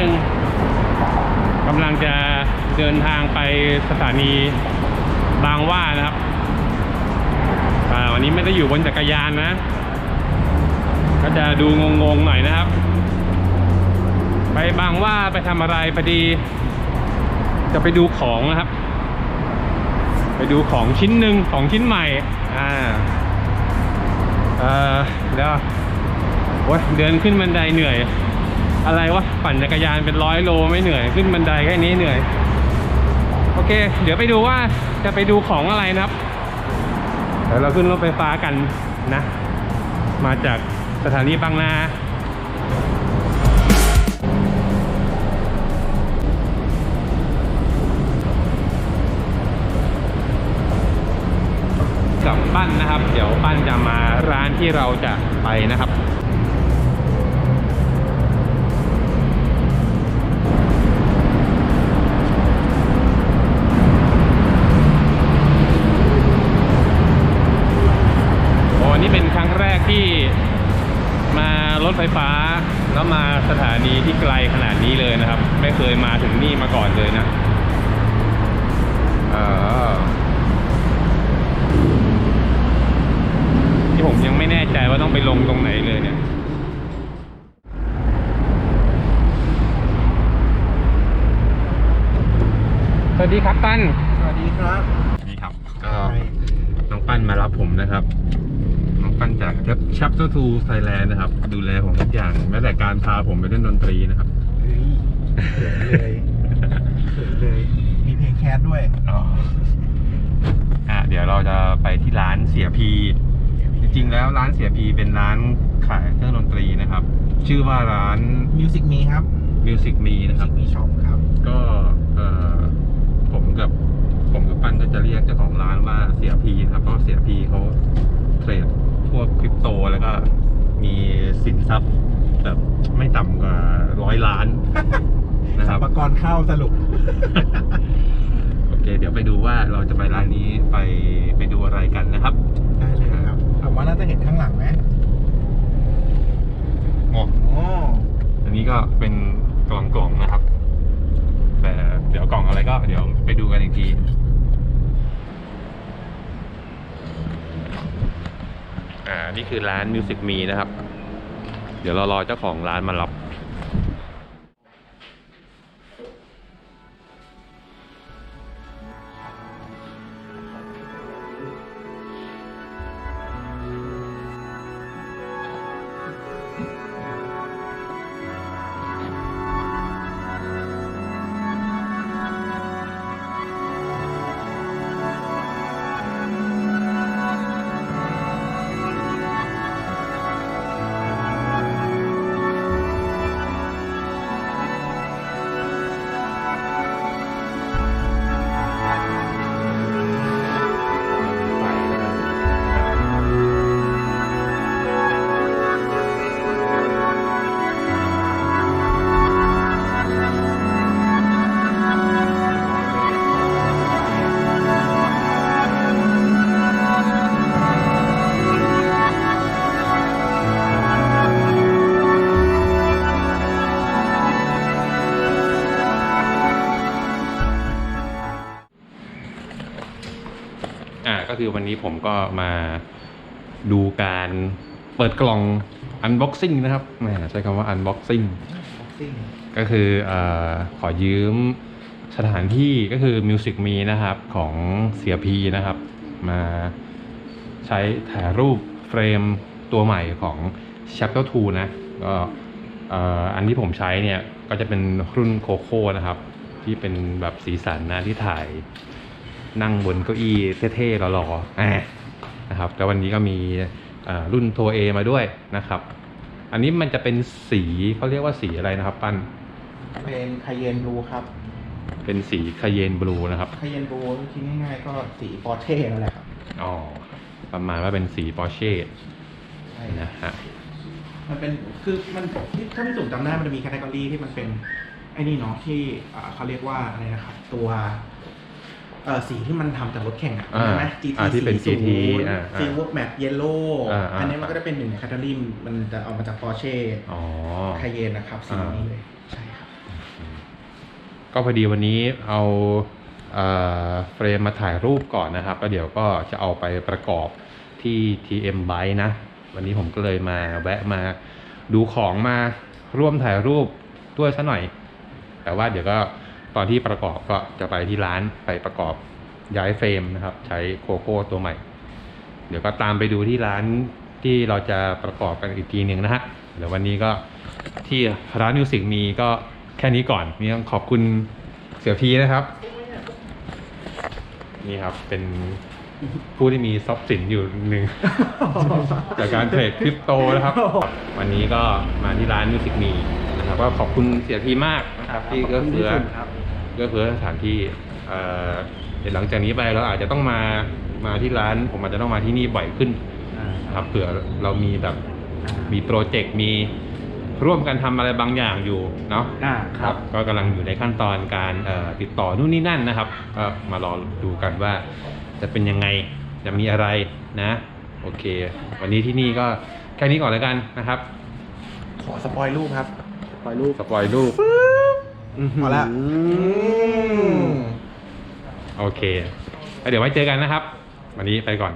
นึงกำลังจะเดินทางไปสถานีบางว่านะครับวันนี้ไม่ได้อยู่บนจักรยานนะ ก็จะดูงงๆหน่อยนะครับ ไปบางว่าไปทำอะไรพอดี จะไปดูของนะครับ ไปดูของชิ้นหนึ่งของชิ้นใหม่ อ่าเออเดี๋ยวโอ้ยเดินขึ้นบันไดเหนื่อย อะไรวะปั่นจักรยานเป็นร้อยโลไม่เหนื่อย ขึ้นบันไดแค่นี้เหนื่อย โอเค เดี๋ยวไปดูว่าจะไปดูของอะไรนะครับเดี๋ยวเราขึ้นรถไฟฟ้ากันนะ มาจากสถานีบางนากับปั้นนะครับ เดี๋ยวปั้นจะมาร้านที่เราจะไปนะครับ ไฟฟ้า แล้วมาสถานีที่ไกลขนาดนี้เลยนะครับ ไม่เคยมาถึงนี่มาก่อนเลยนะเออที่ผมยังไม่แน่ใจว่าต้องไปลงตรงไหนเลยเนี่ยสวัสดีครับปั้น สวัสดีครับนี่ครับก็น้องปั้นมารับผมนะครับ น้องปั้นจาก Chapter 2 Thailand นะครับ ดูแลผมทุกอย่างแม้แต่การพาผมไปเล่นดนตรีนะครับเฮ้ยเขินเลยเขินเลย มีเพลงแคสด้วยอ๋ออะเดี๋ยวเราจะไปที่ร้านเสียพี จริงๆแล้วร้านเสียพีเป็นร้านขายเครื่องดนตรีนะครับ ชื่อว่าร้านมิวสิกมีครับ Music Me มิวนะคสิรับกมีช็อปครับ ก็เอ่อผมกับผมกับปั้นก็จะเรียกเจ้าของร้านว่าเสียพีนะครับ เพราะเสียพีเขาเทรดพวกคริปโตแล้วก็มีสิน ทรัพย์แบบไม่ต่ำกว่าร้อยล้านนะคสัรับมปกรเข้าสรุป โอเค เดี๋ยวไปดูว่าเราจะไปร้านนี้ไปไปดูอะไรกันนะครับ ได้เลยครับผมว่าน่าจะเห็นข้างหลังไหมอ๋อโอ้อันนี้ก็เป็นกล่องกล่องๆนะครับ แต่เดี๋ยวกล่องอะไรก็เดี๋ยวไปดูกันอีกทีอ่า นี่คือร้าน Music Me นะครับเดี๋ยวเรารอเจ้าของร้านมารับ คือวันนี้ผมก็มาดูการเปิดกล่อง unboxing นะครับแหมใช้คำว่า unboxing บ็อกซิ่งก็คือเออขอยืมสถานที่ก็คือ Music Me นะครับของเสียพีนะครับ มาใช้ถ่ายรูปเฟรมตัวใหม่ของ Chapter 2 นะ ก็เอ่ออันที่ผมใช้เนี่ย ก็จะเป็นรุ่นโคโค่นะครับ ที่เป็นแบบสีสันนะที่ถ่าย นั่งบนเก้าอี้เท่ๆหล่อๆอ่านะครับแล้ววันนี้ก็มีเอ่อรุ่นโทเอมาด้วยนะครับ อันนี้มันจะเป็นสีเขาเรียกว่าสีอะไรนะครับปั้นเป็นคาเยนบลูครับ เป็นสีคาเยนบลูนะครับคาเยนบลูคิดง่ายๆก็สีปอร์เช่นั่นแหละครับอ๋อประมาณว่าเป็นสีปอร์เช่ใช่นะฮะมันเป็นคือมันที่ถ้าพี่สุ่มจำได้มันจะมีแคตตากรีที่มันเป็นไอ้นี่เนาะที่อ่าเขาเรียกว่าอะไรนะครับ ตัวเอ่อ สีที่มันทำจากรถแข่งอะอ่าใช่ไหม GT อ่าที่เป็น GT อ่าอ่าซีวอร์แมทเยลโล่อ่าอ่าอันนี้มันก็จะเป็นหนึ่งในแคตตาลีมันจะเอามาจากปอร์เช่อ๋อคาเยนนะครับสีนี้เลยใช่ครับ ก็พอดีวันนี้เอาเอ่อเฟรมมาถ่ายรูปก่อนนะครับแล้วเดี๋ยวก็จะเอาไปประกอบที่ TM Byte นะ วันนี้ผมก็เลยมาแวะมาดูของมาร่วมถ่ายรูปด้วยซะหน่อย แต่ว่าเดี๋ยวก็ ตอนที่ประกอบก็จะไปที่ร้านไปประกอบย้ายเฟรมนะครับ ใช้โคโค่ตัวใหม่ เดี๋ยวก็ตามไปดูที่ร้านที่เราจะประกอบกันอีกทีหนึ่งนะฮะเดี๋ยววันนี้ก็ที่ร้านมิวสิกมีก็แค่นี้ก่อนมีต้องขอบคุณเสี่ยพีนะครับ นี่ครับเป็นผู้ที่มีทรัพย์สินอยู่หนึ่ง จากการเทรดคริปโตนะครับ วันนี้ก็มาที่ร้านมิวสิกมีนะครับก็ขอบคุณเสียทีมากนะครับที่เอื้อเฟื้อ เอื้อเฟื้อสถานที่เอ่อเดี๋ยวหลังจากนี้ไปเราอาจจะต้องมามาที่ร้าน ผมอาจจะต้องมาที่นี่บ่อยขึ้นนะครับเผื่อเรามีแบบมีโปรเจกต์มีร่วมกันทำอะไรบางอย่างอยู่เนาะอ่าครับ ก็กำลังอยู่ในขั้นตอนการเอ่อติดต่อนู่นนี่นั่นนะครับก็มารอดูกันว่าจะเป็นยังไงจะมีอะไรนะ โอเค วันนี้ที่นี่ก็แค่นี้ก่อนแล้วกันนะครับ ขอสปอยรูปครับ สปอยรูปสปอยรูป พอละมโอเคแล้วเดี๋ยวไว้เจอกันนะครับ วันนี้ไปก่อน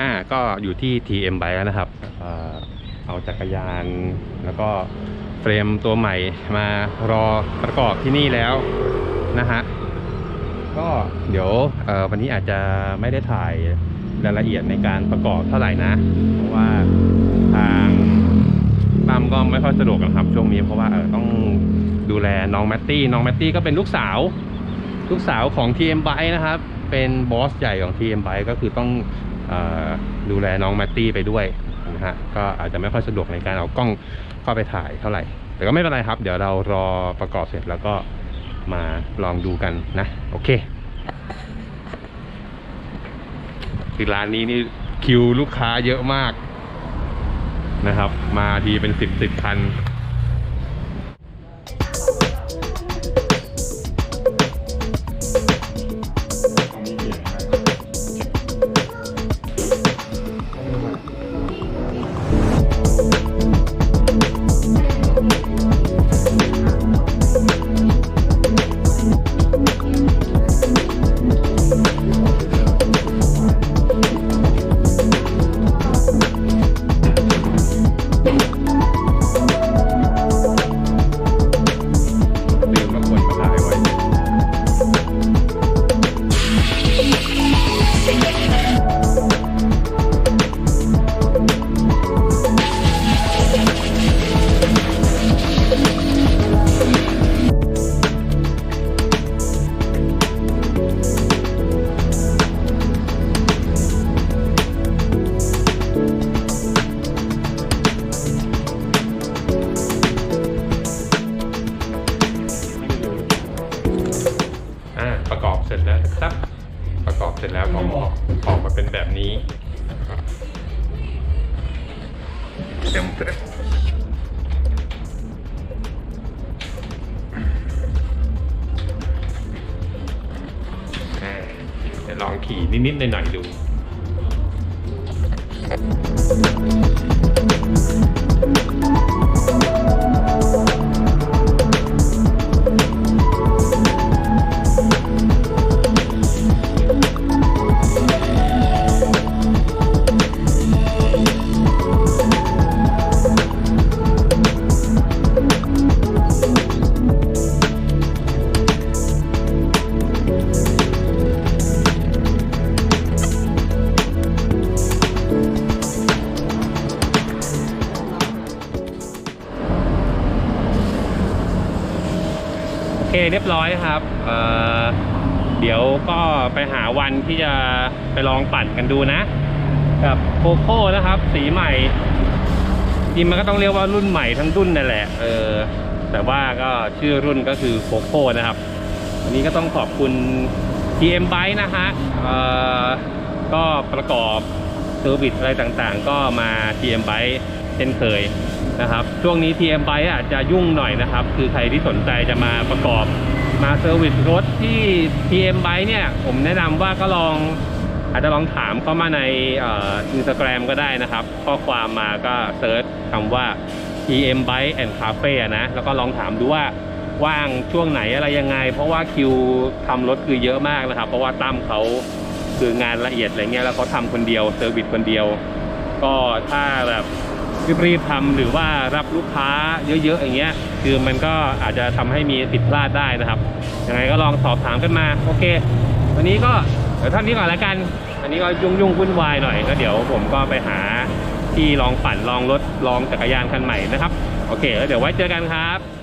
อ่าก็อยู่ที่ TM b i แล้วนะครับเอ่อเอาจักรยาน แล้วก็เฟรมตัวใหม่มารอประกอบที่นี่แล้วนะฮะ ก็เดี๋ยวเอ่อวันนี้อาจจะไม่ได้ถ่ายรายละเอียดในการประกอบเท่าไหร่นะ เพราะว่าทาง ตั้มก็ไม่ค่อยสะดวกนะครับช่วงนี้เพราะว่าเออต้องดูแลน้องแมตตี้น้องแมตตี้ก็เป็นลูกสาว ลูกสาวของ TM b i นะครับ เป็นบอสใหญ่ของ TM b i ก็คือต้องออดูแลน้องแมตตี้ไปด้วยนะฮะก็อาจจะไม่ค่อยสะดวกในการเอากล้องเข้าไปถ่ายเท่าไหร่ แต่ก็ไม่เป็นไรครับ เดี๋ยวเรารอประกอบเสร็จแล้วก็มาลองดูกันนะโอเคคือร้านนี้นี่คิวลูกค้าเยอะมาก นะครับ มาทีเป็นสิบสิบคัน องขี่นิดๆหน่อยๆดู เคเรียบร้อยครับเเดี๋ยวก็ไปหาวันที่จะไปลองปั่นกันดูนะ กับโคโค่นะครับ สีใหม่จริงมันก็ต้องเรียกว่ารุ่นใหม่ทั้งรุ่นนั่นแหละเออแต่ว่าก็ชื่อรุ่นก็คือโคโค่นะครับวันนี้ก็ต้องขอบคุณ TM Byte นะฮะก็ประกอบเซอร์วิสอะไรต่างๆ ก็มา TM Byte เช่นเคย นะครับ ช่วงนี้ TM Byte อาจจะยุ่งหน่อยนะครับ คือใครที่สนใจจะมาประกอบมาเซอร์วิสรถที่ TM Byte เนี่ย ผมแนะนำว่าก็ลองอาจจะลองถามเข้ามาในอินสตาแกรมก็ได้นะครับ ข้อความมาก็เซิร์ชคำว่า EM Bike and Cafe นะ แล้วก็ลองถามดูว่าว่างช่วงไหนอะไรยังไง เพราะว่าคิวทำรถคือเยอะมากนะครับ เพราะว่าตั้มเขาคืองานละเอียดอะไรเงี้ยแล้วเขาทำคนเดียวเซอร์วิสคนเดียว ก็ถ้าแบบ รีบๆทำหรือว่ารับลูกค้าเยอะๆอย่างเงี้ยคือมันก็อาจจะทำให้มีผิดพลาดได้นะครับยังไงก็ลองสอบถามกันมาโอเค วันนี้ก็เดี๋ยวท่านี้ก่อนละกัน อันนี้ก็ยุ่งยุ่งๆวุ่นวายหน่อยก็เดี๋ยวผมก็ไปหาที่ลองปั่นลองรถลองจักรยานคันใหม่นะครับโอเคแล้วเดี๋ยวไว้เจอกันครับ